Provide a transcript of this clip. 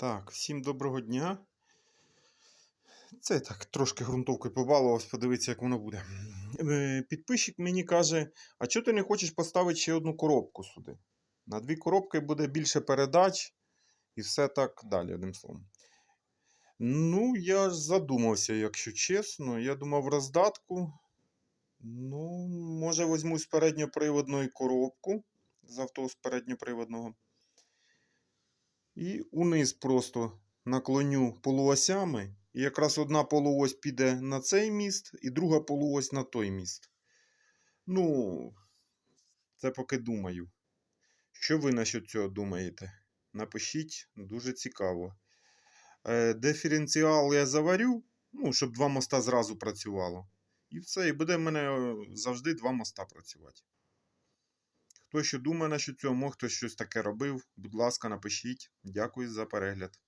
Так, всім доброго дня. Це так трошки ґрунтовкою побалувався, подивитися, як воно буде. Е, Підписчик мені каже: а чого ти не хочеш поставити ще одну коробку сюди? На дві коробки буде більше передач і все так далі, одним словом. Ну, я задумався, якщо чесно. Я думав роздатку. Ну, може, візьму з передньоприводної коробку з авто з передньоприводного. І униз просто наклоню полуосями. І якраз одна полуось піде на цей міст, і друга полуось на той міст. Ну, це поки думаю. Що ви насчет цього думаєте? Напишіть, дуже цікаво. Е, диференціал я заварю, ну, щоб два моста зразу працювало. І все, і буде в мене е, завжди два моста працювати. Хто що думає на цього, хто щось таке робив, будь ласка, напишіть. Дякую за перегляд.